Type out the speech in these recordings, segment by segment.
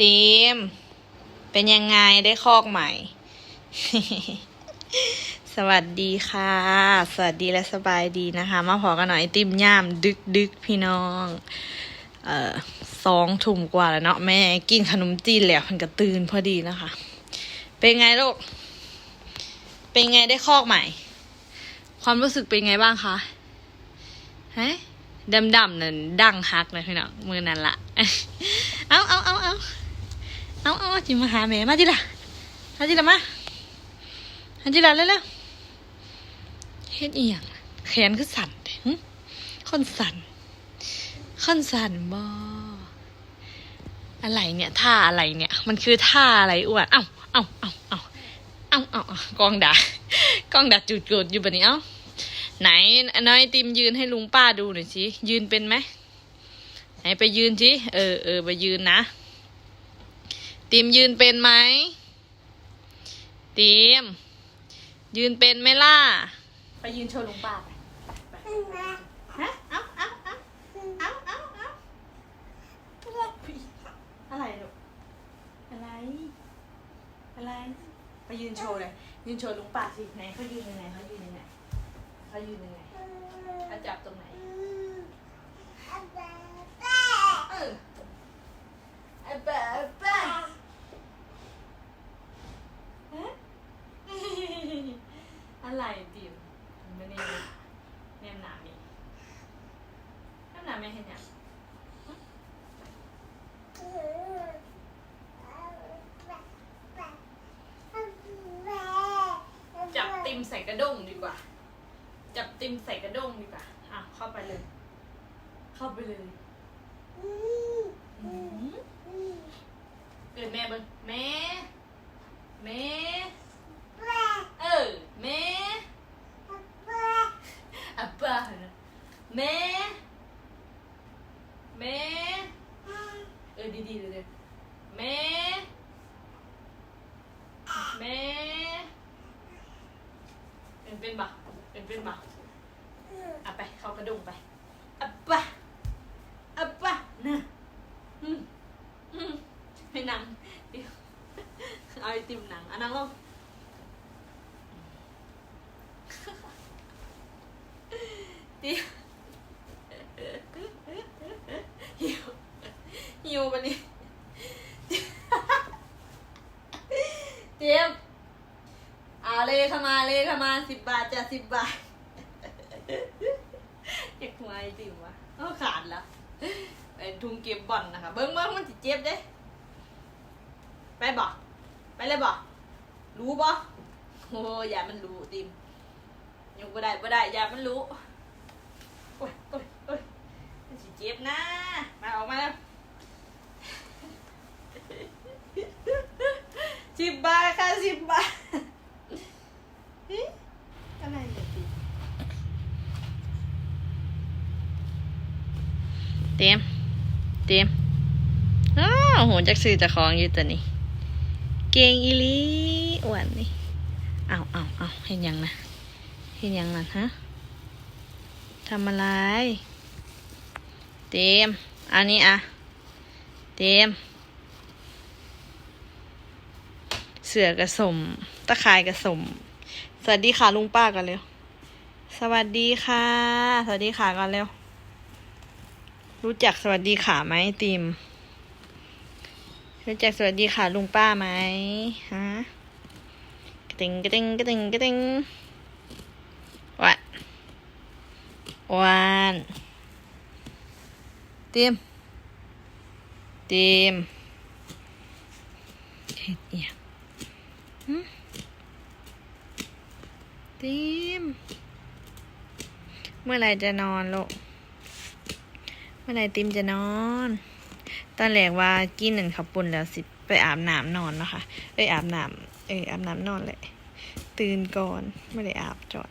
ตีม เป็นยังไงได้คอกใหม่ สวัสดีค่ะ สวัสดีและสบายดีนะคะ มาพอกันหน่อยติมย่ามดึกดึกพี่น้อง เอ่อสองทุ่มกว่าแล้วเนาะแม่กินขนมจีนแล้วมันก็ตื่นพอดีนะคะ เป็นไงลูก เป็นไงได้คอกใหม่ ความรู้สึกเป็นไงบ้างคะฮะดำดำนั่นดังฮักเลยพี่น้องมือนั่นละเอาเอาเอาเอา เอาเอาจิมาหาแม่มาจิละมาจิละมามาจิละเร็วๆเฮ็ดอีหยังแขนคือสั่นเด้คนสั่นคนสั่นบ่อะไรเนี่ยท่าอะไรเนี่ย มันคือท่าอะไรอ้วนเอ้าเอ้าเอ้าเอ้าเอ้าเอ้ากองดากองดาจุดจุดอยู่แบบนี้เอ้าไหนน้อยติมยืนให้ลุงป้าดูหน่อยสิยืนเป็นไหมไหนไปยืนสิเออเออไปยืนนะ ติมยืนเป็นไหมติมยืนเป็นไหมล่ะ ไปยืนโชว์ลุงป้าไปไปไปฮะเอาเอาเอาเอาเอาเอาอะไรลูกอะไร อะไร ไปยืนโชว์เลย ยืนโชว์ลุงป้าสิไหนเขายืนยังไงเขายืนยังไงเขายืนยังไงเขาจับตรงไหนเออไอ้แบบแบบฮะอะไรดิวมันไม่ได้แนมหนามี แนมหนาไม่เห็นยังจับติมใส่กระด้งดีกว่า จับติมใส่กระด้งดีกว่า อะ เข้าไปเลย เข้าไปเลยอื้อหือเกิดแม่เบิ้งแม่ แม่ เออ แม่อับป้านะแม่ แม่ เออ ดีๆเลยเลย แม่แม่เป็นเป็นบ่เป็นเป็นบ่เอาไป เข้ากระดุงไปอับปะอับปะนะอืมอืมให้นั่งเดี๋ยวเอาไอติมหนังอะนั่งลงเดี๋ยวหิวหิวปะนี่เตรียม เอาเลยเข้ามาเลยเข้ามาสิบบาทจ้ะสิบบาทเจ็บหัวไอติววะเอาขาดละเป็นทุงเก็บบอลนะคะ เบิ้งเบิ้งมันจิเจ็บเด้ไปบอกไปเลยบอกรู้บ่โอ้อย่ามันรู้ติมยังบ่ได้บ่ได้อย่ามันรู้โอ้ยโอ้ยโอ้ยมันสิเจ็บนะ มาออกมาแล้วสิบบาทค่ะสิบบาท เอ๊ะอะไรเนี่ยติ เต็มเต็มอ้าวโหจักซื้อจะของอยู่ตัวนี้ เก่งอีลีอ้วนนี่เอาเอาเอาเห็นยังนะเห็นยังนั่นฮะทำอะไร เต็มอันนี้อะ เต็มเสือกระสม ตะข่ายกระสม สวัสดีค่ะลุงป้ากันเร็ว สวัสดีค่ะ สวัสดีค่ะกันเร็ว รู้จักสวัสดีค่ะไหมติม รู้จักสวัสดีค่ะลุงป้าไหมฮะกระติงกระติงกระติงกระติงวัดวันตรียมตรียมเฮ็ดเอียงตรียมเมื่อไรจะนอนลูก เมื่อไรติมจะนอน ตอนแรกว่ากินหนึ่งขับปุ่นแล้วสิไปอาบน้ำนอนเนาะค่ะเอ้ยอาบน้ำเอ้ยอาบน้ำนอนแหละตื่นก่อนไม่ได้อาบจอย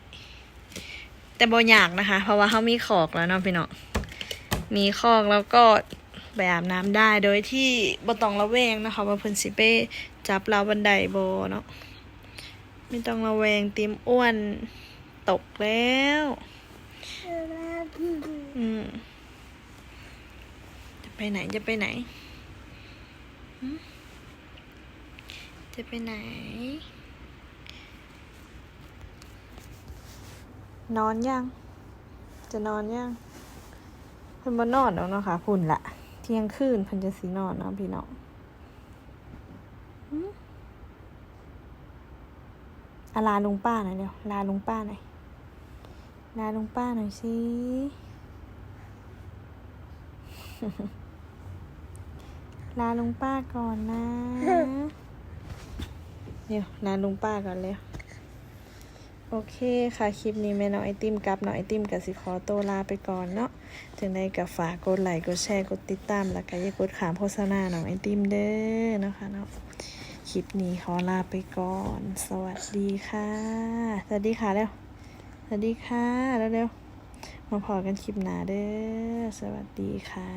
แต่บ่อยากนะคะ เพราะว่าเขามีขอกแล้วเนาะพี่เนาะมีขอกแล้วก็ไปอาบน้ำได้โดยที่บ่ต้องระแวงนะคะว่าเพิ่นสิไปจับเราบันไดบ่เนาะไม่ต้องระแวงเตรียมอ้วนตกแล้ว อืม จะ ไปไหนจะไปไหน จะไปไหน นอนยัง จะนอนยังเพิ่นบ่นอนแล้วเนาะค่ะพุ่นละเที่ยงคืนเพิ่นจะสินอนเนาะพี่น้องอะลาลุงป้าหน่อยเร็วลาลุงป้าหน่อยลาลุงป้าหน่อยสิ ลาลุงป้าก่อนนะ เดี๋ยวลาลุงป้าก่อนเร็วโอเคค่ะ คลิปนี้แม่น้องไอติมกับน้องไอติมกับสิขอตัวลาไปก่อนเนาะถึงได้กับฝากกดไลค์กดแชร์กดติดตาม แล้วก็อย่ากดขามโฆษณาน้องไอติมเด้อนะคะเนาะคลิปนี้ขอลาไปก่อน สวัสดีค่ะ สวัสดีค่ะเร็ว สวัสดีค่ะแล้วเร็ว มาพอกันคลิปหนาเด้อ สวัสดีค่ะ